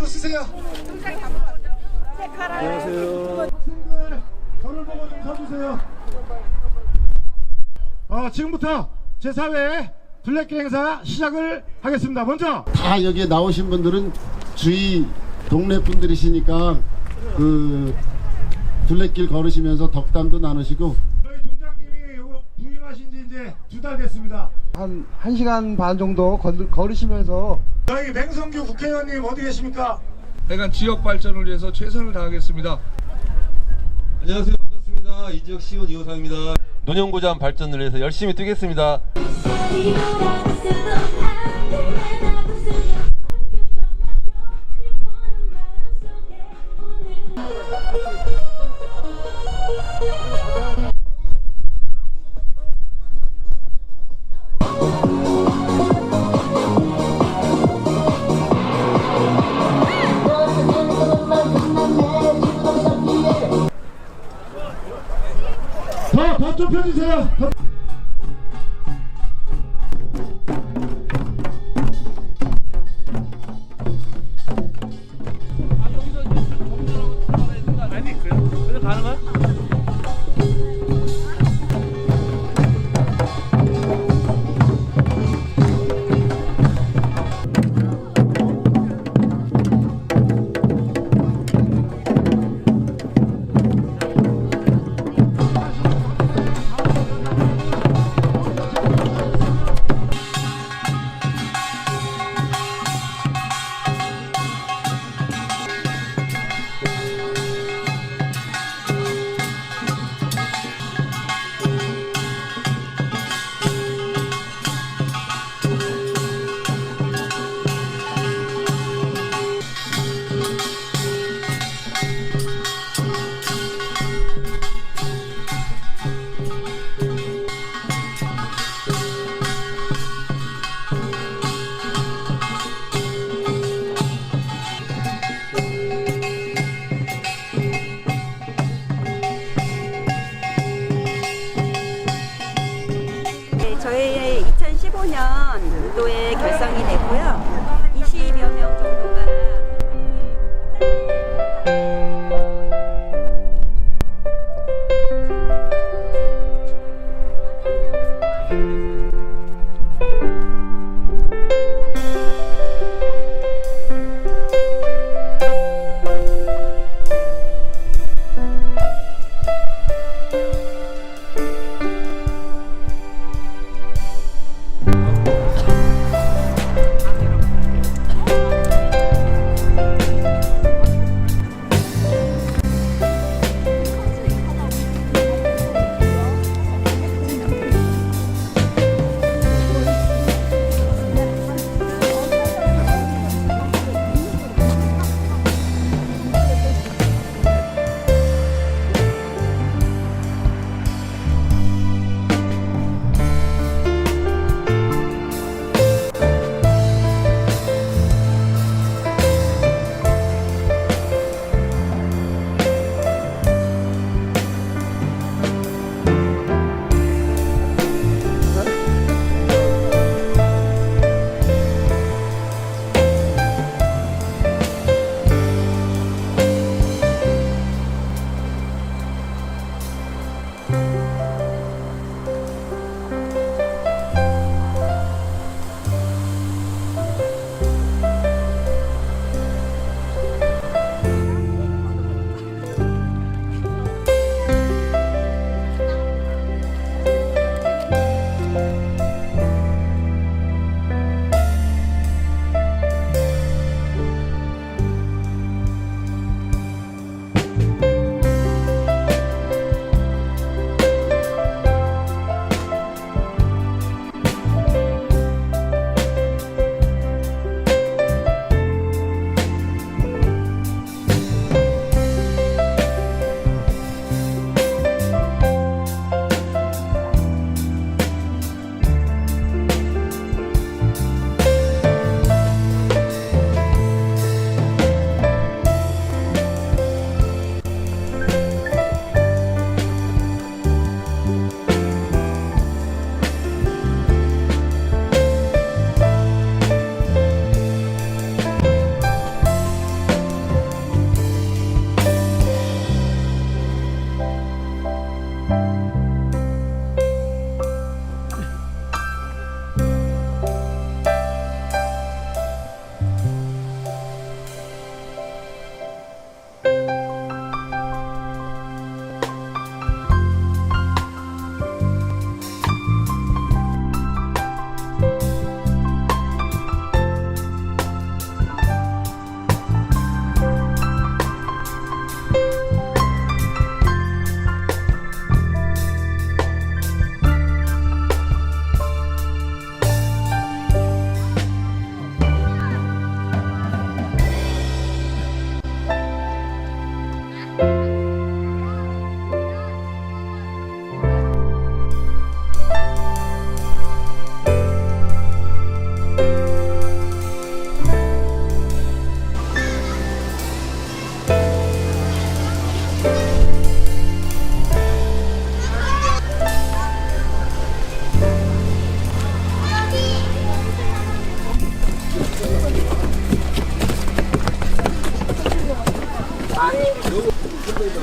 주세요. 안녕하세요. 학생들 저를 보고 좀 서주세요. 어, 지금부터 제4회 둘레길 행사 시작을 하겠습니다. 먼저 다 여기에 나오신 분들은 주위 동네 분들이시니까 그 둘레길 걸으시면서 덕담도 나누시고 저희 동장님이 요거 부임하신 지 이제 두 달 됐습니다. 한 1시간 반 정도 걸, 걸으시면서 저희 맹성규 국회의원님 어디 계십니까? 내가 지역 발전을 위해서 최선을 다하겠습니다. 안녕하세요. 반갑습니다. 이지혁 시원 이호상입니다. 논현고장 발전을 위해서 열심히 뛰겠습니다 더, 더 좁혀주세요. 더. 네, 2015년도에 결성이 됐고요.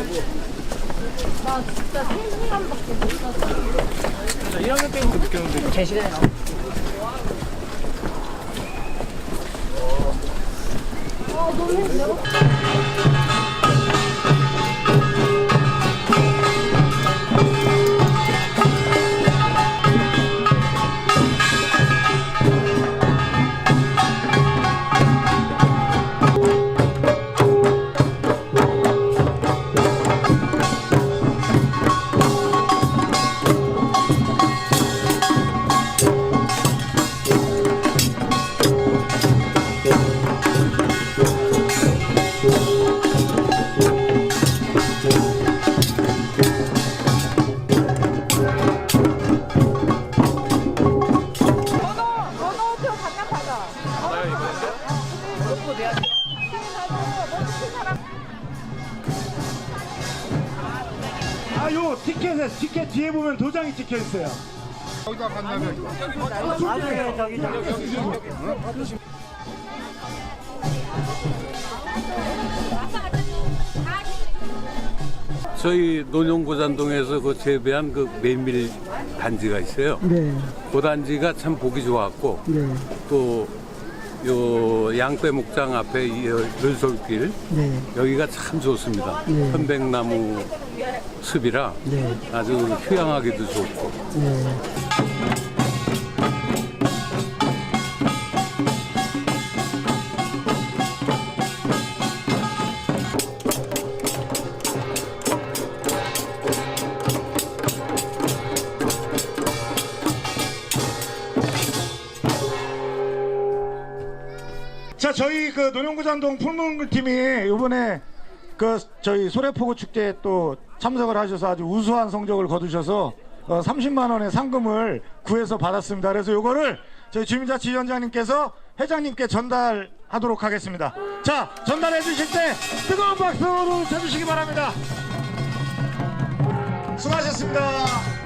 나 진짜 3시간밖에 못 잤어. 나 1학년 때부터 느꼈는데. 제 시간에 나 아, 너무 힘들어. 요 티켓에 티켓 뒤에 보면 도장이 찍혀 있어요. 저희 논용고잔동에서 그 재배한 그 메밀 단지가 있어요. 네. 그 단지가 참 보기 좋았고 네. 또 요 양떼 목장 앞에 이 열솔길 네. 여기가 참 좋습니다. 네. 편백나무 숲이라 네. 아주 휴양하기도 좋고 자, 저희 그 논용구잔동 풀문글 팀이 이번에 그 저희 소래포구 축제에 또 참석을 하셔서 아주 우수한 성적을 거두셔서 어, 30만 원의 상금을 구해서 받았습니다. 그래서 요거를 저희 주민자치위원장님께서 회장님께 전달하도록 하겠습니다. 자, 전달해 주실 때 뜨거운 박수로 쳐주시기 바랍니다. 수고하셨습니다.